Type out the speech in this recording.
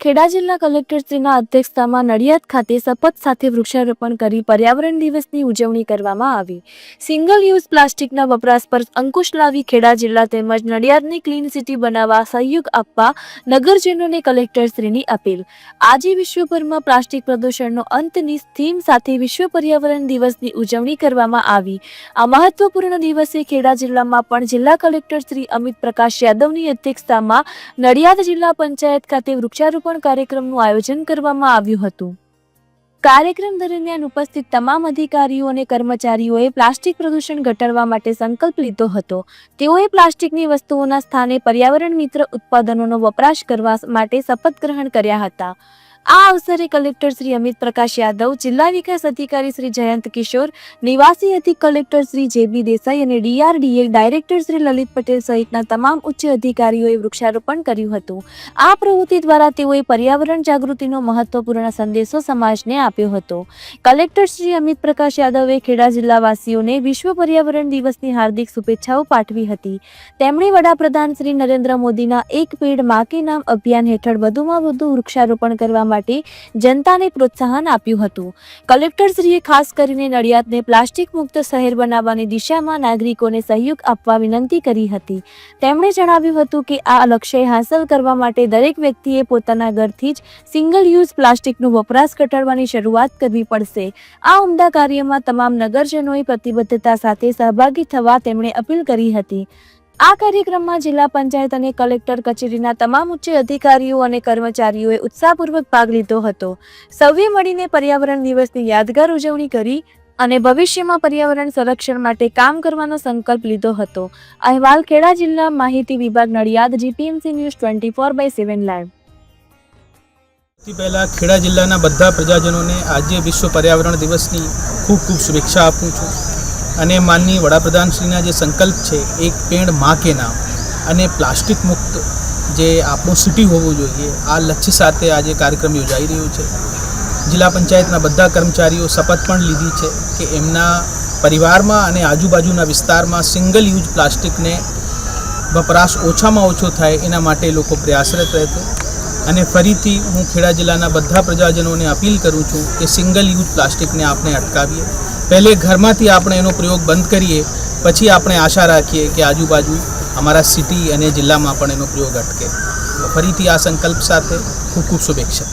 Kheda જિલ્લા કલેક્ટરશ્રીના અધ્યક્ષતામાં નડિયાદ ખાતે શપથ સાથે વૃક્ષારોપણ કરી પર્યાવરણ દિવસની ઉજવણી કરવામાં આવી. સિંગલ યુઝ પ્લાસ્ટિકના વપરાશ પર અંકુશ લાવી ખેડા જિલ્લા તેમજ નડિયાદની ક્લીન સિટી બનાવવા સહયોગ આપવા નગરજનોને કલેક્ટરશ્રીની અપીલ. આજે વિશ્વભરમાં પ્લાસ્ટિક પ્રદૂષણનો અંતની થીમ સાથે વિશ્વ પર્યાવરણ દિવસની ઉજવણી કરવામાં આવી. આ મહત્વપૂર્ણ દિવસે ખેડા જિલ્લામાં પણ જિલ્લા કલેક્ટર શ્રી અમિત પ્રકાશ યાદવની અધ્યક્ષતામાં નડિયાદ જિલ્લા પંચાયત ખાતે વૃક્ષારોપણ કાર્યક્રમનું આયોજન કરવામાં આવ્યું હતું. કાર્યક્રમ દરમિયાન ઉપસ્થિત તમામ અધિકારીઓ અને કર્મચારીઓએ પ્લાસ્ટિક પ્રદૂષણ ઘટાડવા માટે સંકલ્પ લીધો હતો. તેઓએ પ્લાસ્ટિકની વસ્તુઓના સ્થાને પર્યાવરણ મિત્ર ઉત્પાદનોનો વપરાશ કરવા માટે શપથ ગ્રહણ કર્યા હતા. આ અવસરે કલેક્ટર શ્રી અમિત પ્રકાશ યાદવ, જિલ્લા વિકાસ અધિકારી શ્રી જયંત કિશોર, નિવાસી અધિક કલેક્ટર શ્રી જેબી દેસાઈ અને ડીઆરડીએ ડાયરેક્ટર શ્રી લલિત પટેલ સહિતના તમામ ઉચ્ચ અધિકારીઓએ વૃક્ષારોપણ કર્યું હતું. આ પ્રવૃત્તિ દ્વારા તેઓએ પર્યાવરણ જાગૃતિનો મહત્વપૂર્ણ સંદેશો સમાજને આપ્યો હતો. કલેક્ટર શ્રી અમિત પ્રકાશ યાદવે ખેડા જિલ્લાવાસીઓને વિશ્વ પર્યાવરણ દિવસની હાર્દિક શુભેચ્છાઓ પાઠવી હતી. તેમણે વડાપ્રધાન શ્રી નરેન્દ્ર મોદીના એક પેડમાં નામ અભિયાન હેઠળ વધુમાં વધુ વૃક્ષારોપણ કરવા માટે જનતાને પ્રોત્સાહન આપ્યું હતું. કલેક્ટરશ્રીએ ખાસ કરીને નડિયાદને પ્લાસ્ટિક મુક્ત શહેર બનાવવાની દિશામાં નાગરિકોને સહયોગ આપવા વિનંતી કરી હતી. તેમણે જણાવ્યું હતું કે આ લક્ષ્ય હાંસલ કરવા માટે દરેક વ્યક્તિએ પોતાના ઘરથી જ સિંગલ યુઝ પ્લાસ્ટિકનો વપરાશ ઘટાડવાની શરૂઆત કરવી પડશે. આ ઉમદા કાર્યમાં તમામ નગરજનોએ પ્રતિબદ્ધતા સાથે સહભાગી થવા તેમણે અપીલ કરી હતી. આ કાર્યક્રમમાં જિલ્લા પંચાયત અને કલેક્ટર કચેરીના તમામ ઉચ્ચ અધિકારીઓ અને કર્મચારીઓએ ઉત્સાહપૂર્વક ભાગ લીધો હતો. સૌએ મળીને પર્યાવરણ દિવસની યાદગાર ઉજવણી કરી અને ભવિષ્યમાં પર્યાવરણ સંરક્ષણ માટે કામ કરવાનો સંકલ્પ લીધો હતો. અહેવાલ ખેડા જિલ્લા માહિતી વિભાગ Nadiad, GPMC news twenty four by seven live. સૌથી ખેડા જિલ્લાના બધા પ્રજાજનોને આજે વિશ્વ પર્યાવરણ દિવસની ખૂબ ખૂબ શુભેચ્છા આપું છું. અને માનની વડાપ્રધાનશ્રીના જે સંકલ્પ છે, એક પેડ મા કે નામ અને પ્લાસ્ટિક મુક્ત જે આપણું સિટી હોવું જોઈએ, આ લક્ષ્ય સાથે આજે કાર્યક્રમ યોજાઈ રહ્યો છે. જિલ્લા પંચાયતના બધા કર્મચારીઓ શપથ પણ લીધી છે કે એમના પરિવારમાં અને આજુબાજુના વિસ્તારમાં સિંગલ યુઝ પ્લાસ્ટિકને વપરાશ ઓછામાં ઓછો થાય એના માટે લોકો પ્રયાસરત રહેશે. અને ફરીથી હું ખેડા જિલ્લાના બધા પ્રજાજનોને અપીલ કરું છું કે સિંગલ યુઝ પ્લાસ્ટિકને આપણે અટકાવીએ. પહેલે ઘરમાંથી આપણે એનો પ્રયોગ બંધ કરીએ, પછી આપણે આશા રાખીએ કે આજુબાજુ અમારા સિટી અને જિલ્લામાં પણ એનો પ્રયોગ અટકે. ફરીથી આ સંકલ્પ સાથે ખૂબ ખૂબ શુભેચ્છા.